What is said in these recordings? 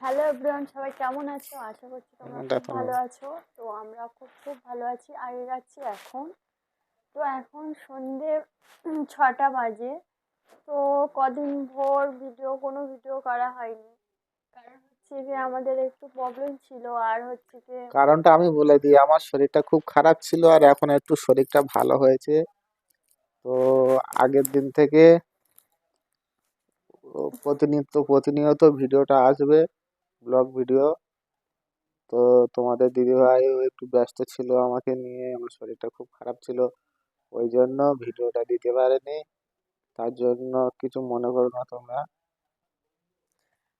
Hello everyone সবাই কেমন আছো? আশা করছি তোমরা খুব ভালো আছো। তো আমরা খুব খুব ভালো আছি আগে যাচ্ছি এখন। তো এখন সন্ধে ছটা বাজে। তো কদিন ভোর ভিডিও কোনো ভিডিও করা হয়নি। কারণ হচ্ছে যে আমাদের একটু প্রবলেম ছিল আর হচ্ছে যে কারণটা আমি বলে দিই আমার শরীরটা খুব খারাপ ছিল আর এখন একটু শরীরটা ভালো হয়েছে। তো আগের দিন থেকে প্রতিনিয়ত প্রতিনিয়ত ভিডিওটা আসবে। ব্লগ ভিডিও তো তোমাদের দিদিভাইও একটু ব্যস্ত ছিল আমাকে নিয়ে, আমার শরীরটা খুব খারাপ ছিল। ওই জন্য ভিডিওটা দিতে পারেনি। তার জন্য কিছু মনে করো না তোমরা।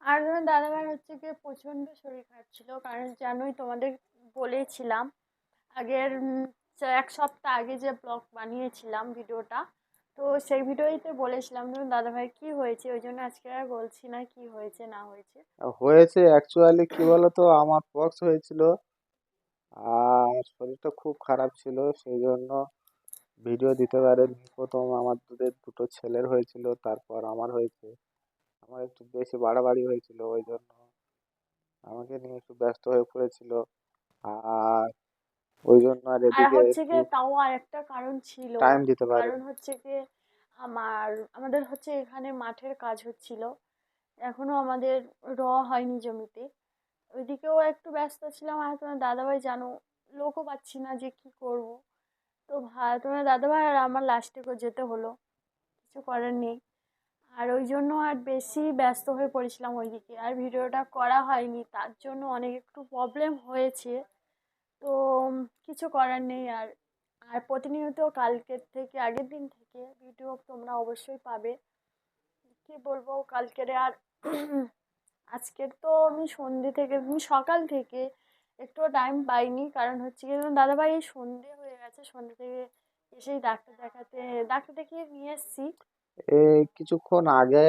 আর দাদাভাই হচ্ছে গিয়ে প্রচণ্ড শরীর খারাপ ছিল। কারণ জানোই তোমাদের বলেছিলাম আগের এক সপ্তাহ আগে যে ব্লগ বানিয়েছিলাম ভিডিওটা তো সেই ভিডিওতে বলেছিলাম তোমার দাদাভাই, কি হয়েছে? ওই জন্য আজকে আর বলছি না কি হয়েছে, না হয়েছে। হয়েছে অ্যাকচুয়ালি কি বলতো, আমার পক্স হয়েছিল আর শরীরটা খুব খারাপ ছিল, সেই জন্য ভিডিও দিতে পারেনি। প্রথম আমার দুধের দুটো ছেলের হয়েছিল, তারপর আমার হয়েছে। আমার একটু বেশি বাড়াবাড়ি হয়েছিল, ওই জন্য আমাকে নিয়ে একটু ব্যস্ত হয়ে পড়েছিল। আর ওই জন্য আর এদিকে হচ্ছে গিয়ে তাও আর একটা কারণ ছিল। টাইম দিতে পারে। কারণ হচ্ছে গিয়ে আমার আমাদের হচ্ছে এখানে মাঠের কাজ হচ্ছিল। এখনও আমাদের র হয়নি জমিতে। ওইদিকেও একটু ব্যস্ত ছিলাম। আর তোমার দাদাভাই জানো লোকও পাচ্ছি না যে কি করব। তো ভাই তোমার দাদাভাই আর আমার লাস্টে করে যেতে হলো। কিছু করার নেই। আর ওই জন্য আর বেশি ব্যস্ত হয়ে পড়েছিলাম ওইদিকে। আর ভিডিওটা করা হয়নি। তার জন্য অনেক একটু প্রবলেম হয়েছে। তো, কিছু করার নেই আর আর প্রতিনিয়ত কালকের থেকে, আগের দিন থেকে ভিডিও তোমরা অবশ্যই পাবে। কি বলব, কালকের আর আজকের তো আমি সন্ধ্যে থেকে, আমি সকাল থেকে একটু টাইম পাইনি। কারণ হচ্ছে কি দাদাভাই এই সন্ধে হয়ে গেছে, সন্ধে থেকে এসেই ডাক্তার দেখাতে, ডাক্তার দেখিয়ে নিয়ে এসেছি। এই কিছুক্ষণ আগে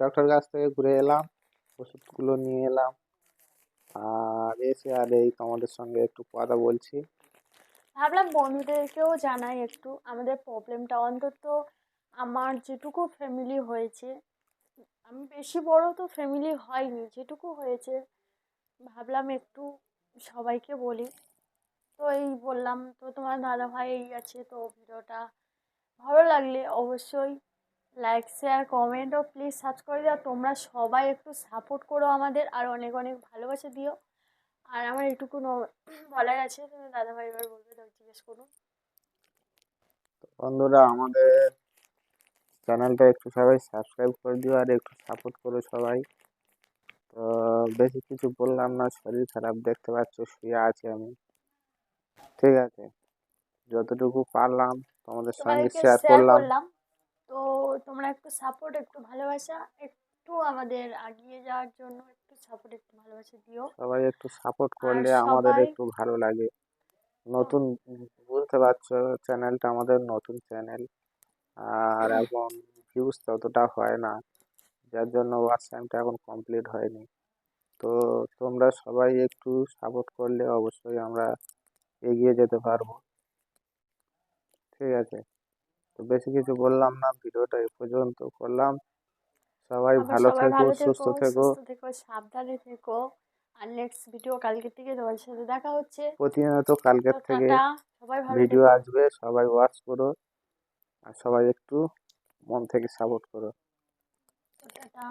ডক্টর কাছ থেকে ঘুরে এলাম, ওষুধগুলো নিয়ে এলাম। আর এসে আর এই তোমাদের সঙ্গে একটু কথা বলছি। ভাবলাম বন্ধুদেরকেও জানাই একটু, আমাদের প্রবলেমটা অন্তত আমার যেটুকু ফ্যামিলি হয়েছে, আমি বেশি বড় তো ফ্যামিলি হয়নি, যেটুকু হয়েছে, ভাবলাম একটু সবাইকে বলি। তো এই বললাম, তো তোমার দাদা ভাই আছে, তো ভিডিওটা ভালো লাগলে অবশ্যই লাইক শেয়ার কমেন্ট ও প্লিজ সার্চ করে দাও তোমরা সবাই একটু সাপোর্ট করো আমাদের আর অনেক অনেক ভালোবাসা দিও। আর আমার এটুকু বলার আছে তুমি দাদা ভাই এবার বলবে তো জিজ্ঞেস করুন। বন্ধুরা আমাদের চ্যানেলটা একটু সবাই সাবস্ক্রাইব করে দিও আর একটু সাপোর্ট করো সবাই। তো বেশি কিছু বললাম না শরীর খারাপ দেখতে পাচ্ছ শুয়ে আছি আমি। ঠিক আছে যতটুকু পারলাম তোমাদের সঙ্গে শেয়ার করলাম। তো তোমরা একটু সাপোর্ট একটু ভালোবাসা একটু আমাদের এগিয়ে যাওয়ার জন্য একটু সাপোর্ট একটু ভালোবাসা দিও। সবাই একটু সাপোর্ট করলে আমাদের একটু ভালো লাগে। নতুন বুঝতে পারছ চ্যানেলটা আমাদের নতুন চ্যানেল। আর এখন ভিউজ ততটা হয় না যার জন্য ওয়াচ টাইমটা এখন কমপ্লিট হয়নি। তো তোমরা সবাই একটু সাপোর্ট করলে অবশ্যই আমরা এগিয়ে যেতে পারব। ঠিক আছে? তো বেশি কিছু বললাম না ভিডিওটা এ পর্যন্ত করলাম। সবাই ভালো থেকো সুস্থ থেকো। সাবধানে থেকো। আর নেক্সট ভিডিও কালকে থেকে তোমার সাথে দেখা হচ্ছে। প্রতিনিয়ত কালকের থেকে ভিডিও আসবে সবাই ওয়াচ করো। আর সবাই একটু মন থেকে সাপোর্ট করো। টাটা।